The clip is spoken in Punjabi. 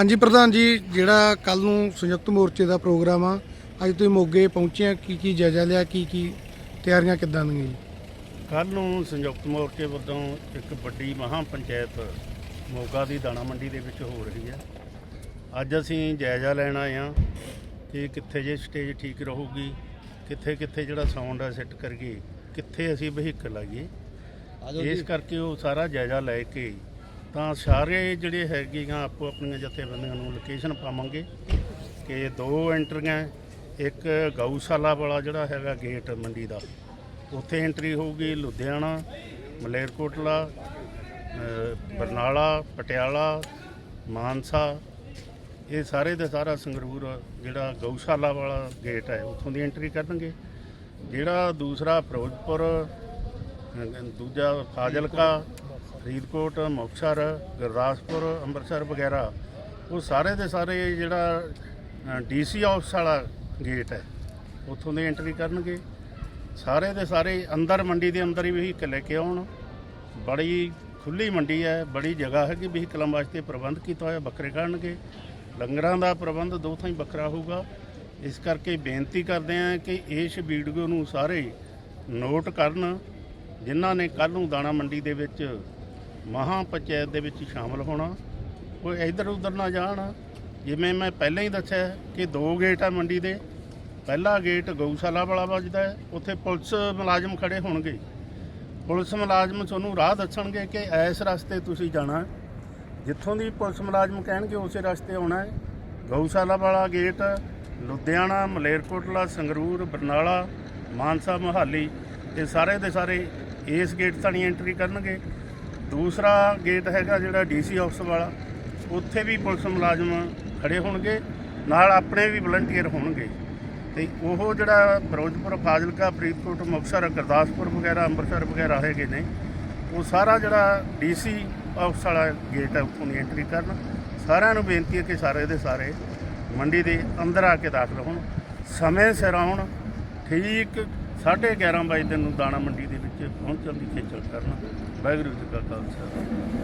ਹਾਂਜੀ ਪ੍ਰਧਾਨ ਜੀ ਜਿਹੜਾ ਕੱਲ ਨੂੰ ਸੰਯੁਕਤ ਮੋਰਚੇ ਦਾ ਪ੍ਰੋਗਰਾਮ ਆ ਅੱਜ ਤੁਸੀਂ ਮੋਗੇ ਪਹੁੰਚੇ ਆ ਕੀ ਕੀ ਜਾਇਜ਼ਾ ਲਿਆ ਕੀ ਕੀ ਤਿਆਰੀਆਂ ਕਿੱਦਾਂ ਦੀਆਂ ਜੀ? ਕੱਲ ਨੂੰ ਸੰਯੁਕਤ ਮੋਰਚੇ ਵੱਲੋਂ ਇੱਕ ਵੱਡੀ ਮਹਾਂ ਪੰਚਾਇਤ ਮੋਗਾ ਦੀ ਦਾਣਾ ਮੰਡੀ ਦੇ ਵਿੱਚ ਹੋ ਰਹੀ ਹੈ। ਅੱਜ ਅਸੀਂ ਜਾਇਜ਼ਾ ਲੈਣ ਆਏ ਹਾਂ ਕਿ ਕਿੱਥੇ ਜੇ ਸਟੇਜ ਠੀਕ ਰਹੂਗੀ ਕਿੱਥੇ ਕਿੱਥੇ ਜਿਹੜਾ ਸਾਊਂਡ ਹੈ ਸੈੱਟ ਕਰੀਏ ਕਿੱਥੇ ਅਸੀਂ ਵਹੀਕਲ ਲਾਈਏ ਇਸ ਕਰਕੇ ਉਹ ਸਾਰਾ ਜਾਇਜ਼ਾ ਲੈ ਕੇ ਤਾਂ ਸਾਰੇ ਜਿਹੜੇ ਹੈਗੀਆਂ ਆਪੋ ਆਪਣੀਆਂ ਜਥੇਬੰਦੀਆਂ ਨੂੰ ਲੋਕੇਸ਼ਨ ਪਾਵਾਂਗੇ ਕਿ ਦੋ ਐਂਟਰੀਆਂ ਇੱਕ ਗਊਸ਼ਾਲਾ ਵਾਲਾ ਜਿਹੜਾ ਹੈਗਾ ਗੇਟ ਮੰਡੀ ਦਾ। ਉੱਥੇ ਐਂਟਰੀ ਹੋਊਗੀ ਲੁਧਿਆਣਾ, ਮਲੇਰਕੋਟਲਾ ਬਰਨਾਲਾ, ਪਟਿਆਲਾ, ਮਾਨਸਾ। ਇਹ ਸਾਰੇ ਦੇ ਸਾਰਾ ਸੰਗਰੂਰ ਜਿਹੜਾ ਗਊਸ਼ਾਲਾ ਵਾਲਾ ਗੇਟ ਹੈ, ਉੱਥੋਂ ਦੀ ਐਂਟਰੀ ਕਰਨਗੇ ਜਿਹੜਾ ਦੂਸਰਾ ਫਿਰੋਜ਼ਪੁਰ ਦੂਜਾ ਫਾਜ਼ਿਲਕਾ ਫਰੀਦਕੋਟ, ਮੁਕਤਸਰ, ਗੁਰਦਾਸਪੁਰ, ਅੰਮ੍ਰਿਤਸਰ ਵਗੈਰਾ, ਉਹ ਸਾਰੇ ਦੇ ਸਾਰੇ ਜਿਹੜਾ ਡੀਸੀ ਆਫਿਸ ਵਾਲਾ ਗੇਟ ਹੈ, ਉੱਥੋਂ ਦੇ ਐਂਟਰੀ ਕਰਨਗੇ। ਸਾਰੇ ਦੇ ਸਾਰੇ ਅੰਦਰ ਮੰਡੀ ਦੇ ਅੰਦਰ ਹੀ ਵਹੀਕਲ ਲੈ ਕੇ ਆਉਣ। ਬੜੀ ਖੁੱਲੀ ਮੰਡੀ ਹੈ, ਬੜੀ ਜਗ੍ਹਾ ਹੈ ਕਿ ਵਹੀਕਲਾਂ ਵਾਸਤੇ ਪ੍ਰਬੰਧ ਕੀਤਾ ਹੋਇਆ, ਬੱਕਰੇ ਕਰਨਗੇ ਲੰਗਰਾਂ ਦਾ ਪ੍ਰਬੰਧ ਦੋ ਥਾਂ ਹੀ ਵੱਖਰਾ ਹੋਊਗਾ। ਇਸ ਕਰਕੇ ਬੇਨਤੀ ਕਰਦੇ ਹਾਂ ਕਿ ਇਸ ਵੀਡੀਓ ਨੂੰ ਸਾਰੇ ਨੋਟ ਕਰਨ, ਜਿਨ੍ਹਾਂ ਨੇ ਕੱਲ ਨੂੰ ਦਾਣਾ ਮੰਡੀ ਦੇ ਵਿੱਚ ਮਹਾਂ ਪੰਚਾਇਤ ਦੇ ਵਿੱਚ ਸ਼ਾਮਲ ਹੋਣਾ, ਕੋਈ ਇੱਧਰ ਉੱਧਰ ਨਾ ਜਾਣ। ਜਿਵੇਂ ਮੈਂ ਪਹਿਲਾਂ ਹੀ ਦੱਸਿਆ ਕਿ ਦੋ ਗੇਟ ਆ ਮੰਡੀ ਦੇ। ਪਹਿਲਾ ਗੇਟ ਗਊਸ਼ਾਲਾ ਵਾਲਾ ਵੱਜਦਾ ਹੈ, ਉੱਥੇ ਪੁਲਿਸ ਮੁਲਾਜ਼ਮ ਖੜੇ ਹੋਣਗੇ। ਪੁਲਿਸ ਮੁਲਾਜ਼ਮ ਤੁਹਾਨੂੰ ਰਾਹ ਦੱਸਣਗੇ ਕਿ ਇਸ ਰਸਤੇ ਤੁਸੀਂ ਜਾਣਾ ਜਿੱਥੋਂ ਦੀ ਪੁਲਿਸ ਮੁਲਾਜ਼ਮ ਕਹਿਣਗੇ, ਉਸੇ ਰਸਤੇ ਆਉਣਾ ਹੈ। ਗਊਸ਼ਾਲਾ ਵਾਲਾ ਗੇਟ, ਲੁਧਿਆਣਾ, ਮਲੇਰਕੋਟਲਾ, ਸੰਗਰੂਰ, ਬਰਨਾਲਾ, ਮਾਨਸਾ, ਮੋਹਾਲੀ, ਇਹ ਸਾਰੇ ਦੇ ਸਾਰੇ ਇਸ ਗੇਟ ਥਾਣੀ ਐਂਟਰੀ ਕਰਨਗੇ। ਦੂਸਰਾ ਗੇਟ ਹੈਗਾ ਜਿਹੜਾ ਡੀਸੀ ਆਫਿਸ ਵਾਲਾ, ਉੱਥੇ ਵੀ ਪੁਲਿਸ ਮੁਲਾਜ਼ਮ ਖੜੇ ਹੋਣਗੇ, ਨਾਲ ਆਪਣੇ ਵੀ ਵਲੰਟੀਅਰ ਹੋਣਗੇ। ਤੇ ਉਹ ਜਿਹੜਾ ਫਿਰੋਜ਼ਪੁਰ, ਫਾਜ਼ਿਲਕਾ, ਫਰੀਦਕੋਟ, ਮੁਕਤਸਰ, ਗੁਰਦਾਸਪੁਰ ਵਗੈਰਾ, ਅੰਮ੍ਰਿਤਸਰ ਵਗੈਰਾ ਹੈਗੇ ਨੇ, ਉਹ ਸਾਰਾ ਜਿਹੜਾ ਡੀਸੀ ਆਫਿਸ ਵਾਲਾ ਗੇਟ ਹੈ, ਉੱਥੋਂ ਦੀ ਐਂਟਰੀ ਕਰਨ। ਸਾਰਿਆਂ ਨੂੰ ਬੇਨਤੀ ਹੈ ਕਿ ਸਾਰੇ ਦੇ ਸਾਰੇ ਮੰਡੀ ਦੇ ਅੰਦਰ ਆ ਕੇ ਦਾਖਲ ਹੋਣ। ਸਮੇਂ ਸਿਰ ਆਉਣ, ਠੀਕ 11:30 ਵਜੇ ਨੂੰ ਦਾਣਾ ਮੰਡੀ ਦੇ ਵਿੱਚ ਪਹੁੰਚਣ ਦੀ ਖੇਚਲ ਕਰਨ। ਵਾਹਿਗੁਰੂ ਜੀ ਕਾ ਖਾਲਸਾ।